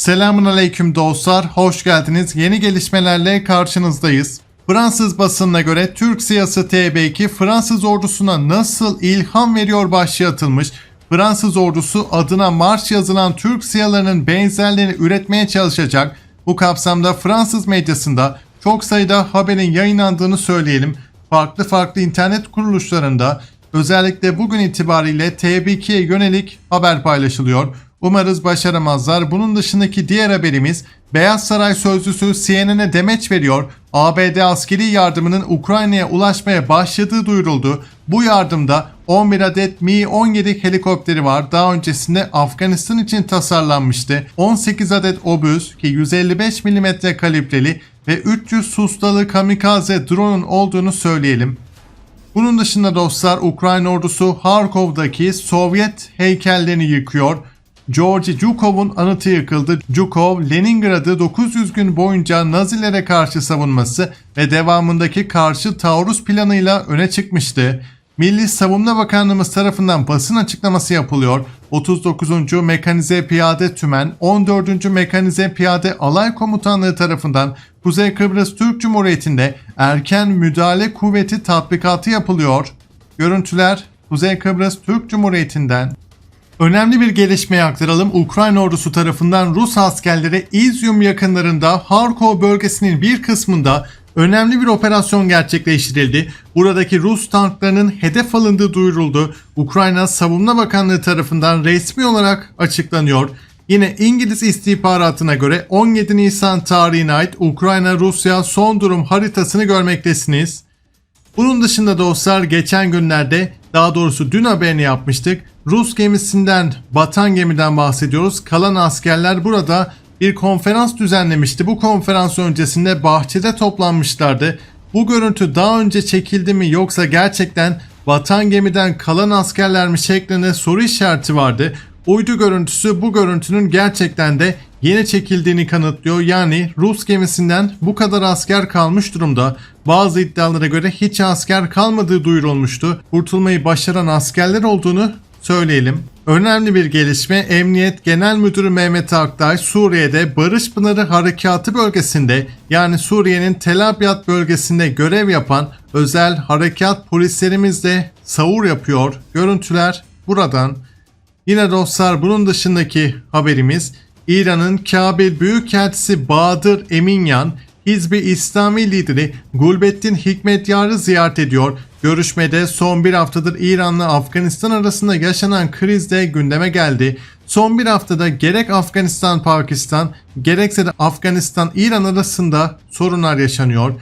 Selamun aleyküm dostlar, hoş geldiniz. Yeni gelişmelerle karşınızdayız. Fransız basınına göre Türk siyası TB2 Fransız ordusuna nasıl ilham veriyor başlığı atılmış. Fransız ordusu adına marş yazılan Türk siyalarının benzerlerini üretmeye çalışacak. Bu kapsamda Fransız medyasında çok sayıda haberin yayınlandığını söyleyelim. Farklı farklı internet kuruluşlarında özellikle bugün itibariyle TB2'ye yönelik haber paylaşılıyor. Umarız başaramazlar. Bunun dışındaki diğer haberimiz Beyaz Saray sözcüsü CNN'e demeç veriyor. ABD askeri yardımının Ukrayna'ya ulaşmaya başladığı duyuruldu. Bu yardımda 11 adet Mi-17 helikopteri var. Daha öncesinde Afganistan için tasarlanmıştı. 18 adet obüs ki 155 mm kalibreli ve 300 sustalı kamikaze drone'un olduğunu söyleyelim. Bunun dışında dostlar Ukrayna ordusu Harkov'daki Sovyet heykellerini yıkıyor. Georgi Zhukov'un anıtı yıkıldı. Zhukov, Leningrad'ı 900 gün boyunca Nazilere karşı savunması ve devamındaki karşı taarruz planıyla öne çıkmıştı. Milli Savunma Bakanlığımız tarafından basın açıklaması yapılıyor. 39. Mekanize Piyade Tümen, 14. Mekanize Piyade Alay Komutanlığı tarafından Kuzey Kıbrıs Türk Cumhuriyeti'nde erken müdahale kuvveti tatbikatı yapılıyor. Görüntüler Kuzey Kıbrıs Türk Cumhuriyeti'nden. Önemli bir gelişmeyi aktaralım. Ukrayna ordusu tarafından Rus askerlere İzyum yakınlarında Harkov bölgesinin bir kısmında önemli bir operasyon gerçekleştirildi. Buradaki Rus tanklarının hedef alındığı duyuruldu. Ukrayna Savunma Bakanlığı tarafından resmi olarak açıklanıyor. Yine İngiliz istihbaratına göre 17 Nisan tarihine ait Ukrayna-Rusya son durum haritasını görmektesiniz. Bunun dışında dostlar geçen günlerde daha doğrusu dün haberini yapmıştık. Rus gemisinden batan gemiden bahsediyoruz. Kalan askerler burada bir konferans düzenlemişti. Bu konferans öncesinde bahçede toplanmışlardı. Bu görüntü daha önce çekildi mi yoksa gerçekten batan gemiden kalan askerler mi şeklinde soru işareti vardı. Uydu görüntüsü bu görüntünün gerçekten de yeni çekildiğini kanıtlıyor. Yani Rus gemisinden bu kadar asker kalmış durumda. Bazı iddialara göre hiç asker kalmadığı duyurulmuştu. Kurtulmayı başaran askerler olduğunu söyleyelim. Önemli bir gelişme Emniyet Genel Müdürü Mehmet Aktay Suriye'de Barış Pınarı Harekatı bölgesinde yani Suriye'nin Tel Abyad bölgesinde görev yapan özel harekat polislerimizle savur yapıyor. Görüntüler buradan. Yine dostlar bunun dışındaki haberimiz İran'ın Kabil Büyükelçisi Bahadır Eminyan Hizbi İslami lideri Gulbettin Hikmetyar'ı ziyaret ediyor. Görüşmede son bir haftadır İran'la Afganistan arasında yaşanan kriz de gündeme geldi. Son bir haftada gerek Afganistan-Pakistan gerekse de Afganistan-İran arasında sorunlar yaşanıyor.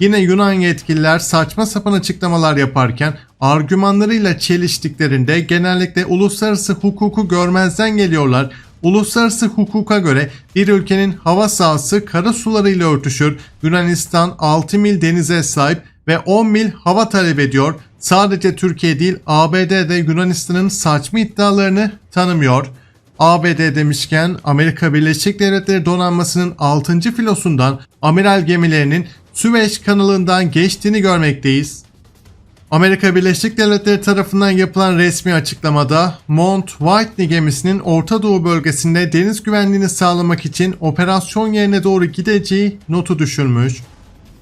Yine Yunan yetkililer saçma sapan açıklamalar yaparken argümanlarıyla çeliştiklerinde genellikle uluslararası hukuku görmezden geliyorlar. Uluslararası hukuka göre bir ülkenin hava sahası kara sularıyla örtüşür. Yunanistan 6 mil denize sahip ve 10 mil hava talep ediyor. Sadece Türkiye değil ABD de Yunanistan'ın saçma iddialarını tanımıyor. ABD demişken Amerika Birleşik Devletleri donanmasının 6. filosundan amiral gemilerinin Süveyş kanalından geçtiğini görmekteyiz. Amerika Birleşik Devletleri tarafından yapılan resmi açıklamada Mount Whitney gemisinin Orta Doğu bölgesinde deniz güvenliğini sağlamak için operasyon yerine doğru gideceği notu düşürmüş.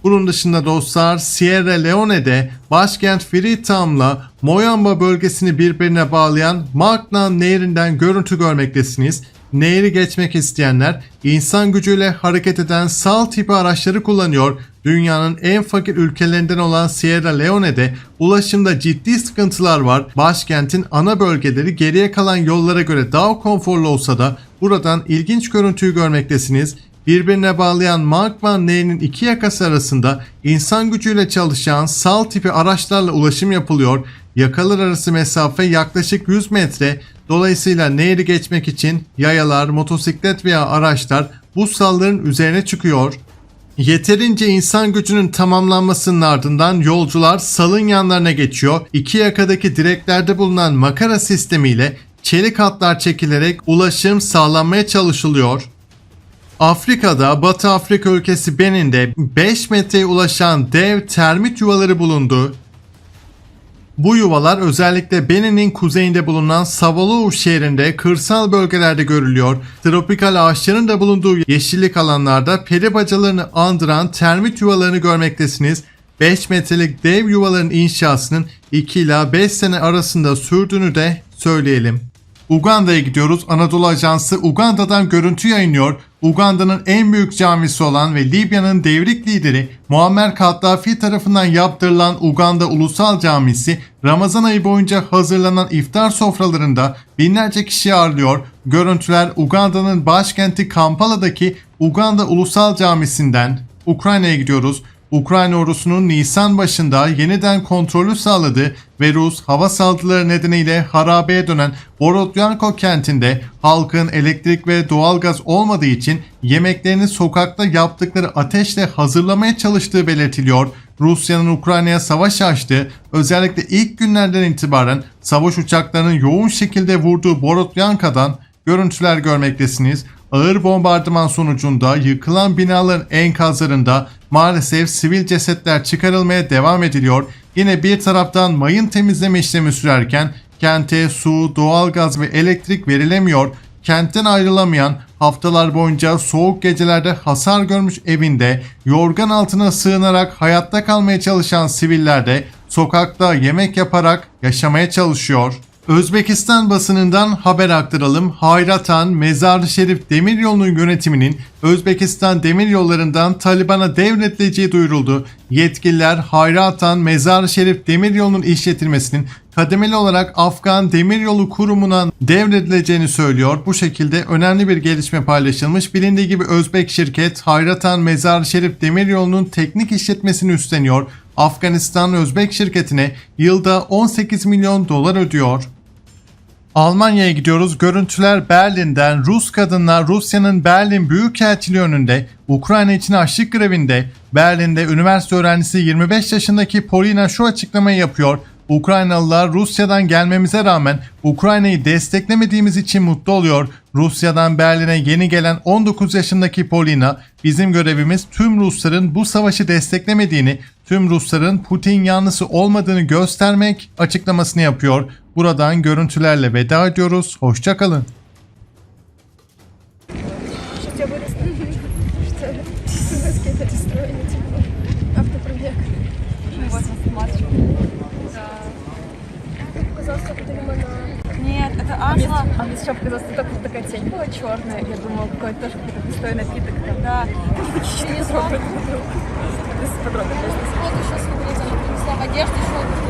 Bunun dışında dostlar Sierra Leone'de başkent Freetown'la Moyamba bölgesini birbirine bağlayan Magnan Nehri'nden görüntü görmektesiniz. Nehri geçmek isteyenler insan gücüyle hareket eden sal tipi araçları kullanıyor. Dünyanın en fakir ülkelerinden olan Sierra Leone'de ulaşımda ciddi sıkıntılar var. Başkentin ana bölgeleri geriye kalan yollara göre daha konforlu olsa da buradan ilginç görüntüyü görmektesiniz. Birbirine bağlayan Magman Nehri'nin iki yakası arasında insan gücüyle çalışan sal tipi araçlarla ulaşım yapılıyor. Yakalar arası mesafe yaklaşık 100 metre. Dolayısıyla nehri geçmek için yayalar, motosiklet veya araçlar bu salların üzerine çıkıyor. Yeterince insan gücünün tamamlanmasının ardından yolcular salın yanlarına geçiyor. İki yakadaki direklerde bulunan makara sistemiyle çelik hatlar çekilerek ulaşım sağlanmaya çalışılıyor. Afrika'da Batı Afrika ülkesi Benin'de 5 metreye ulaşan dev termit yuvaları bulundu. Bu yuvalar özellikle Benin'in kuzeyinde bulunan Savalou şehrinde kırsal bölgelerde görülüyor. Tropikal ağaçların da bulunduğu yeşillik alanlarda peri bacalarını andıran termit yuvalarını görmektesiniz. 5 metrelik dev yuvaların inşasının 2 ila 5 sene arasında sürdüğünü de söyleyelim. Uganda'ya gidiyoruz. Anadolu Ajansı Uganda'dan görüntü yayınlıyor. Uganda'nın en büyük camisi olan ve Libya'nın devrik lideri Muammer Kaddafi tarafından yaptırılan Uganda Ulusal Camisi Ramazan ayı boyunca hazırlanan iftar sofralarında binlerce kişi ağırlıyor. Görüntüler Uganda'nın başkenti Kampala'daki Uganda Ulusal Camisi'nden. Ukrayna'ya gidiyoruz. Ukrayna ordusunun Nisan başında yeniden kontrolü sağladığı ve Rus hava saldırıları nedeniyle harabeye dönen Borodyanko kentinde halkın elektrik ve doğalgaz olmadığı için yemeklerini sokakta yaptıkları ateşle hazırlamaya çalıştığı belirtiliyor. Rusya'nın Ukrayna'ya savaş açtığı özellikle ilk günlerden itibaren savaş uçaklarının yoğun şekilde vurduğu Borodyanka'dan görüntüler görmektesiniz. Ağır bombardıman sonucunda yıkılan binaların enkazlarında maalesef sivil cesetler çıkarılmaya devam ediliyor. Yine bir taraftan mayın temizleme işlemi sürerken kente su, doğalgaz ve elektrik verilemiyor. Kentten ayrılamayan haftalar boyunca soğuk gecelerde hasar görmüş evinde yorgan altına sığınarak hayatta kalmaya çalışan siviller de sokakta yemek yaparak yaşamaya çalışıyor. Özbekistan basınından haber aktaralım. Hayratan Mezar-ı Şerif Demiryolu'nun yönetiminin Özbekistan demiryollarından Taliban'a devredileceği duyuruldu. Yetkililer Hayratan Mezar-ı Şerif Demiryolu'nun işletilmesinin kademeli olarak Afgan Demiryolu Kurumu'na devredileceğini söylüyor. Bu şekilde önemli bir gelişme paylaşılmış. Bilindiği gibi Özbek şirket Hayratan Mezar-ı Şerif Demiryolu'nun teknik işletmesini üstleniyor. Afganistan Özbek şirketine yılda 18 milyon dolar ödüyor. Almanya'ya gidiyoruz. Görüntüler Berlin'den Rus kadınlar Rusya'nın Berlin Büyükelçiliği önünde Ukrayna için açlık grevinde Berlin'de üniversite öğrencisi 25 yaşındaki Polina şu açıklamayı yapıyor. Ukraynalılar Rusya'dan gelmemize rağmen Ukrayna'yı desteklemediğimiz için mutlu oluyor. Rusya'dan Berlin'e yeni gelen 19 yaşındaki Polina, bizim görevimiz tüm Rusların bu savaşı desteklemediğini, tüm Rusların Putin yanlısı olmadığını göstermek açıklamasını yapıyor. Buradan görüntülerle veda ediyoruz. Hoşçakalın. села, а мне сейчас показалось, что такая тень была черная. Я думала, какой-то тоже какой-то густой напиток, когда не знаю. Без подробностей. Вот еще смотрите, она принесла в одежде, еще